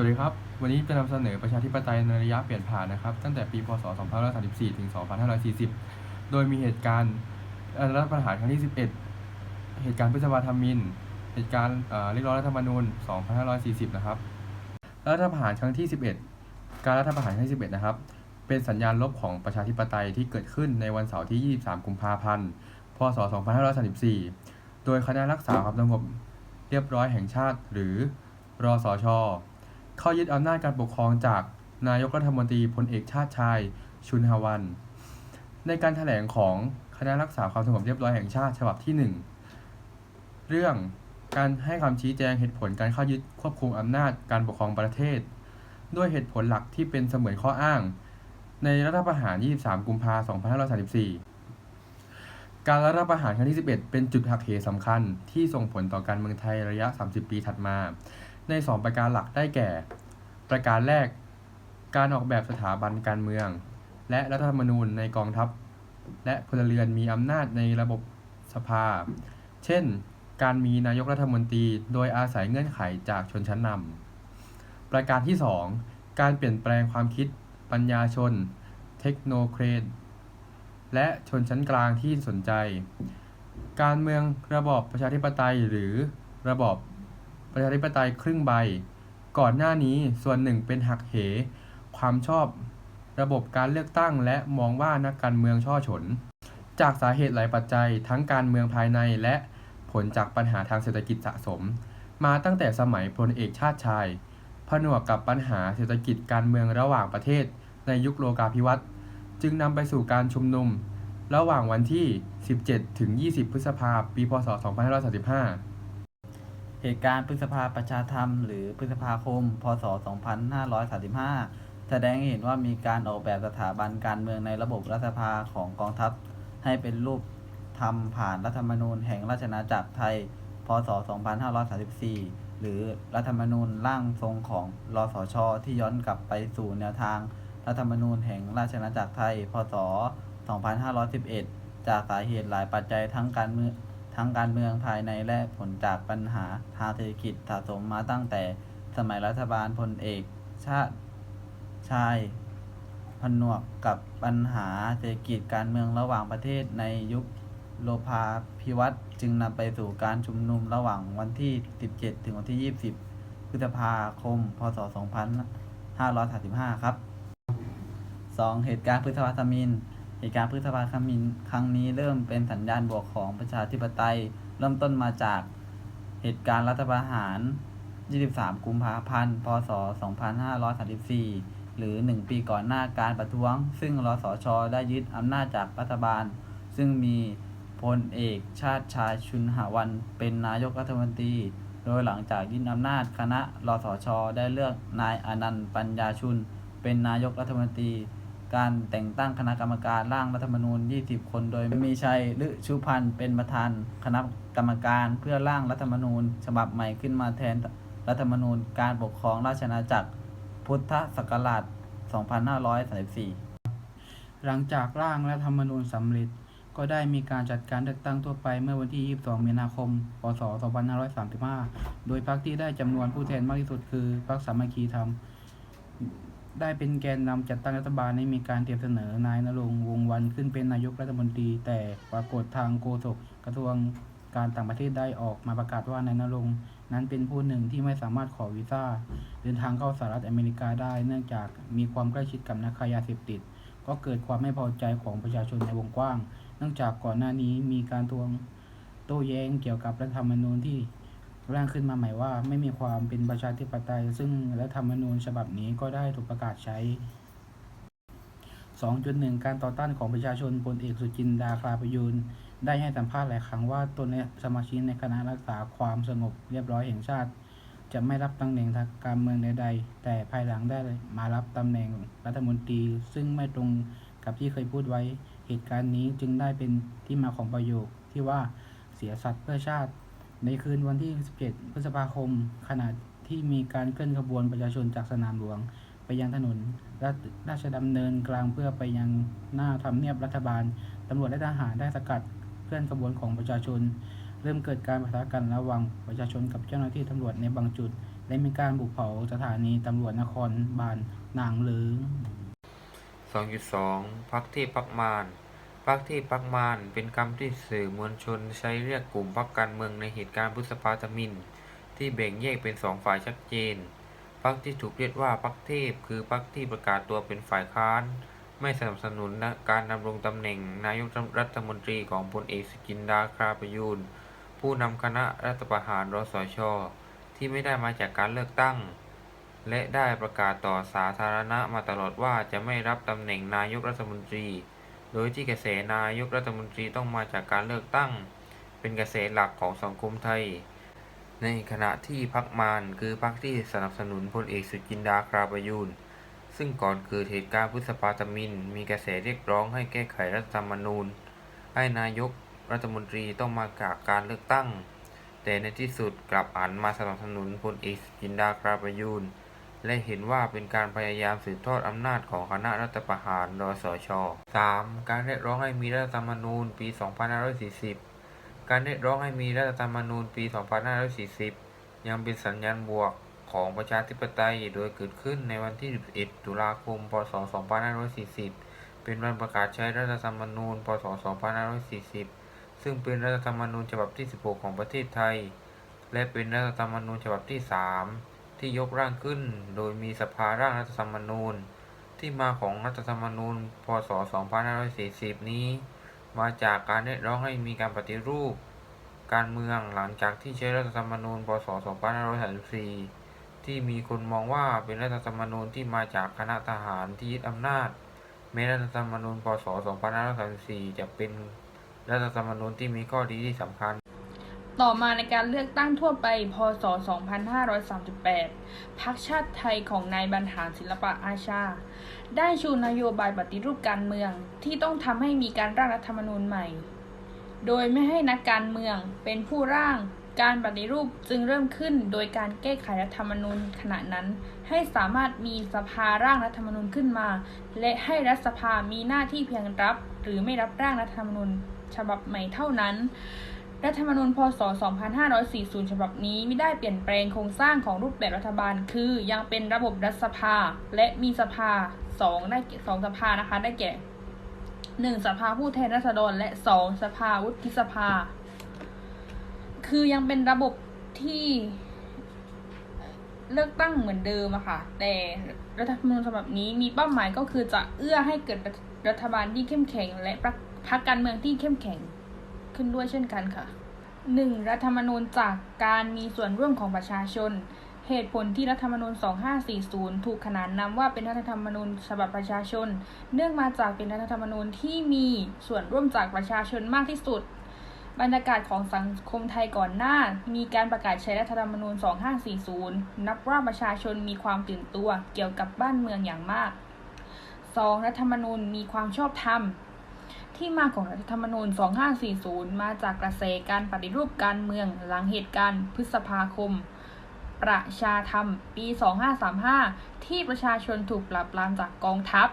วัสดีครับ วันนี้จะนำเสนอประชาธิปไตยในระยะเปลี่ยนผ่านนะครับ ตั้งแต่ปี พศ 2534 ถึง 2540 โดยมีเหตุการณ์รัฐประหารครั้งที่ 11 เหตุการณ์พฤษภาธมิน เหตุการณ์เรียกร้องรัฐธรรมนูญ 2540 นะครับ รัฐประหารครั้งที่ 11 การรัฐประหารครั้งที่ 11 นะครับ เป็นสัญญาณลบของประชาธิปไตยที่เกิดขึ้นในวันเสาร์ที่ 23 กุมภาพันธ์ พศ 2534 โดยคณะรักษาความสงบเรียบร้อยแห่งชาติหรือรอสช เข้ายึดอำนาจการปกครองจากนายกรัฐมนตรีพลเอกชาติชาย ชุนฮวัน ในการแถลงของคณะรักษาความสงบเรียบร้อยแห่งชาติฉบับที่ 1 เรื่องการให้คำชี้แจงเหตุผลการเข้ายึดควบคุมอำนาจการปกครองประเทศ ด้วยเหตุผลหลักที่เป็นเสมือนข้ออ้าง ในรัฐประหาร 23 กุมภาพันธ์2534 การรัฐประหารครั้งที่ 11 เป็นจุดหักเหสำคัญที่ส่งผลต่อการเมืองไทยระยะ 30 ปีถัดมา ใน 2 ประการหลักได้แก่ ประการแรก การออกแบบสถาบันการเมือง และรัฐธรรมนูญในกองทัพ และพลเรือนมีอำนาจในระบบสภา เช่น การมีนายกรัฐมนตรีโดยอาศัยเงื่อนไขจากชนชั้นนำประการที่ 2 การเปลี่ยนแปลงความคิด ปัญญาชน เทคโนเครดและชนชั้นกลางที่สนใจ การเมืองระบอบประชาธิปไตยหรือระบอบ ประชาธิปไตยครึ่งใบ ก่อนหน้านี้ส่วนหนึ่งเป็นหักเห ความชอบระบบการเลือกตั้ง และมองว่านักการเมืองช่อฉน จากสาเหตุหลายปัจจัยทั้งการเมืองภายในและผลจากปัญหาทางเศรษฐกิจสะสม มาตั้งแต่สมัยพลเอกชาติชาย ผนวกกับปัญหาเศรษฐกิจการเมืองระหว่างประเทศ ในยุคโลกาภิวัตน์จึงนำไปสู่การชุมนุม ระหว่างวันที่ 17 ถึง 20 พฤษภาคม ปี พศ 2535 เหตุการณ์พฤษภาประชาธรรม หรือพฤษภาคม พศ 2535 แสดงให้เห็นว่ามีการออกแบบสถาบันการเมืองในระบบรัฐสภาของกองทัพ ให้เป็นรูปทำผ่านรัฐธรรมนูญแห่งราชอาณาจักรไทย พศ 2534 หรือรัฐธรรมนูญร่างทรงของรสช ที่ย้อนกลับไปสู่แนวทางรัฐธรรมนูญแห่งราชอาณาจักรไทย พศ 2511 จากสาเหตุหลายปัจจัยทั้งการเมือง ทั้งการเมืองภายในและผลจากปัญหาทางเศรษฐกิจสะสมมาตั้งแต่สมัยรัฐบาลพลเอกชาติชายผนวกกับปัญหาเศรษฐกิจการเมืองระหว่างประเทศในยุคโลภาพิวัตน์จึงนำไปสู่การชุมนุมระหว่างวันที่ 17 ถึงวันที่ 20 พฤษภาคม พศ 2535 ครับ 2. เหตุการณ์พฤษภาธมิน เหตุการณ์พฤษภาธมินครั้งนี้เริ่มเป็นสัญญาณบวกของประชาธิปไตย เริ่มต้นมาจากเหตุการณ์รัฐประหาร 23 กุมภาพันธ์ พศ 2534 หรือ 1 ปีก่อนหน้าการประท้วง ซึ่งรสช ได้ยึดอำนาจจากรัฐบาล ซึ่งมีพลเอกชาติชายชุนหวันเป็นนายกรัฐมนตรี โดยหลังจากยึดอำนาจคณะรสช ได้เลือกนายอนันต์ปัญญาชุน เป็นนายกรัฐมนตรี การแต่งตั้งคณะกรรมการร่างรัฐธรรมนูญ 20 คน โดยมีชัยฤชุพันธ์เป็นประธานคณะกรรมการเพื่อร่างรัฐธรรมนูญ ฉบับใหม่ขึ้นมาแทนรัฐธรรมนูญการปกครองราชอาณาจักร พุทธศักราช 2534 หลังจากร่างรัฐธรรมนูญสำเร็จ ก็ได้มีการจัดการเลือกตั้งทั่วไปเมื่อวันที่ 22 มีนาคม พศ 2535 โดยพรรคที่ได้จำนวนผู้แทนมากที่สุดคือพรรคสามัคคีธรรม ได้เป็นแกนนำจัดตั้งรัฐบาลให้มีการเตรียมเสนอนายนรงวงวันขึ้นเป็นนายกรัฐมนตรี แต่ปรากฏทางโฆษกกระทรวงการต่างประเทศได้ออกมาประกาศว่านายนรงนั้นเป็นผู้หนึ่งที่ไม่สามารถขอวีซ่า เดินทางเข้าสหรัฐอเมริกาได้ เนื่องจากมีความใกล้ชิดกับนักค้ายาเสพติด ก็เกิดความไม่พอใจของประชาชนในวงกว้าง เนื่องจากก่อนหน้านี้มีการทวงโต้แย้งเกี่ยวกับรัฐธรรมนูญที่ ร่างขึ้นมาใหม่ว่า ไม่มีความเป็นประชาธิปไตย ซึ่งรัฐธรรมนูญฉบับนี้ก็ได้ถูกประกาศใช้ 2.1 การต่อต้านของประชาชนพลเอกสุจินดาคลาประยูนได้ให้สัมภาษณ์หลายครั้งว่าตนและสมาชิกในคณะรักษาความสงบเรียบร้อยแห่งชาติ จะไม่รับตำแหน่งทางการเมืองใดๆ แต่ภายหลังได้มารับตำแหน่งรัฐมนตรี ซึ่งไม่ตรงกับที่เคยพูดไว้ เหตุการณ์นี้จึงได้เป็นที่มาของประโยคที่ว่าเสียสัตว์เพื่อชาติ ในคืนวันที่ 17 พฤษภาคม ขณะที่มีการเคลื่อนขบวนประชาชนจากสนามหลวง ไปยังถนนราชราชดำเนินกลางเพื่อไปยังหน้าทำเนียบรัฐบาล ตำรวจและทหารได้สกัดเคลื่อนขบวนของประชาชน เริ่มเกิดการปะทะกันระหว่างประชาชนกับเจ้าหน้าที่ตำรวจในบางจุด และมีการบุกเผาสถานีตำรวจนครบาลนางเลิง2.2 พักที่พักมาน พักที่พักมานเป็นคำที่สื่อมวลชนใช้เรียกกลุ่มพักการเมืองในเหตุการณ์พฤษภาธมิน ที่แบ่งแยกเป็นสองฝ่ายชัดเจนพักที่ถูกเรียกว่าพักเทพ คือพักที่ประกาศตัวเป็นฝ่ายค้าน ไม่สนับสนุนการดำรงตำแหน่งนายกรัฐมนตรีของพลเอกสกินดาคราประยูนผู้นำคณะรัฐประหารรสช ที่ไม่ได้มาจากการเลือกตั้ง และได้ประกาศต่อสาธารณะมาตลอดว่าจะไม่รับตำแหน่งนายกรัฐมนตรี โดยที่กระแสนายกรัฐมนตรีต้องมาจากการเลือกตั้ง เป็นกระแสหลักของสังคมไทย ในขณะที่พรรคมารคือพรรคที่สนับสนุนพลเอกสุจินดาคราประยูนซึ่งก่อนเกิดเหตุการณ์พฤษภาธมิน มีกระแสเรียกร้องให้แก้ไขรัฐธรรมนูญ ให้นายกรัฐมนตรีต้องมาจากการเลือกตั้ง แต่ในที่สุดกลับหันมาสนับสนุนพลเอกสุจินดาคราประยูน และเห็นว่าเป็นการพยายามสืบทอดอำนาจของคณะรัฐประหารรสช 3. การเรียกร้องให้มีรัฐธรรมนูญปี 2540 การเรียกร้องให้มีรัฐธรรมนูญปี 2540 ยังเป็นสัญญาณบวกของประชาธิปไตยโดยเกิดขึ้นในวันที่ 11 ตุลาคม พศ 2540 เป็นวันประกาศใช้รัฐธรรมนูญ พศ 2540 ซึ่งเป็นรัฐธรรมนูญฉบับที่ 16 ของประเทศไทย และเป็นรัฐธรรมนูญฉบับที่ 3 ที่ยกร่างขึ้น โดยมีสภาร่างรัฐธรรมนูญ ที่มาของรัฐธรรมนูญ พศ 2540 นี้ มาจากการเรียกร้องให้มีการปฏิรูป การเมืองหลังจากที่ใช้รัฐธรรมนูญ พศ 2534 ที่มีคนมองว่าเป็นรัฐธรรมนูญที่มาจากคณะทหารที่ยึดอำนาจแม้รัฐธรรมนูญ พศ 2534 จะเป็นรัฐธรรมนูญที่มีข้อดีที่สำคัญ ต่อมาในการเลือกตั้งทั่วไป พศ 2538 พรรคชาติไทยของนายบรรหารศิลปะอาชา ได้ชูนโยบายปฏิรูปการเมืองที่ต้องทำให้มีการร่างรัฐธรรมนูญใหม่ โดยไม่ให้นักการเมืองเป็นผู้ร่าง การปฏิรูปจึงเริ่มขึ้น โดยการแก้ไขรัฐธรรมนูญขณะนั้น ให้สามารถมีสภาร่างรัฐธรรมนูญขึ้นมา และให้รัฐสภามีหน้าที่เพียงรับ หรือไม่รับร่างรัฐธรรมนูญฉบับใหม่เท่านั้น รัฐธรรมนูญพศ 2540 ฉบับนี้ไม่ได้เปลี่ยนแปลงโครงสร้างของรูปแบบรัฐบาล คือยังเป็นระบบรัฐสภา และมีสภา2ได้สองสภานะคะ ได้แก่ 1. สภาผู้แทนราษฎร และ 2. สภาวุฒิสภา คือยังเป็นระบบที่เลือกตั้งเหมือนเดิมอะค่ะ แต่รัฐธรรมนูญฉบับนี้มีเป้าหมายก็คือจะเอื้อให้เกิดรัฐบาลที่เข้มแข็ง และพรรคการเมืองที่เข้มแข็ง ขึ้นด้วยเช่นกันค่ะ 1. รัฐธรรมนูญจากการมีส่วนร่วมของประชาชน เหตุผลที่รัฐธรรมนูญ 2540 ถูกขนานนามว่าเป็นรัฐธรรมนูญฉบับประชาชน เนื่องมาจากเป็นรัฐธรรมนูญที่มีส่วนร่วมจากประชาชนมากที่สุด บรรยากาศของสังคมไทยก่อนหน้า มีการประกาศใช้รัฐธรรมนูญ 2540 นับว่าประชาชนมีความตื่นตัวเกี่ยวกับบ้านเมืองอย่างมาก 2. รัฐธรรมนูญมีความชอบธรรม ที่มาของรัฐธรรมนูญ 2540 มาจากกระแสการปฏิรูปการเมืองหลังเหตุการณ์พฤษภาคม ประชาธรรม ปี 2535 ที่ประชาชนถูกปราบปรามจากกองทัพ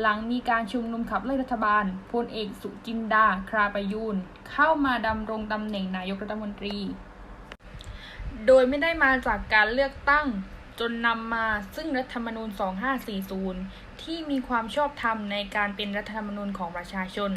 หลังมีการชุมนุมขับไล่รัฐบาลพลเอกสุจินดา คราประยูน เข้ามาดำรงตำแหน่งนายกรัฐมนตรี โดยไม่ได้มาจากการเลือกตั้งจนนำมาซึ่งรัฐธรรมนูญ 2540 ที่มีความชอบธรรมในการเป็นรัฐธรรมนูญของประชาชน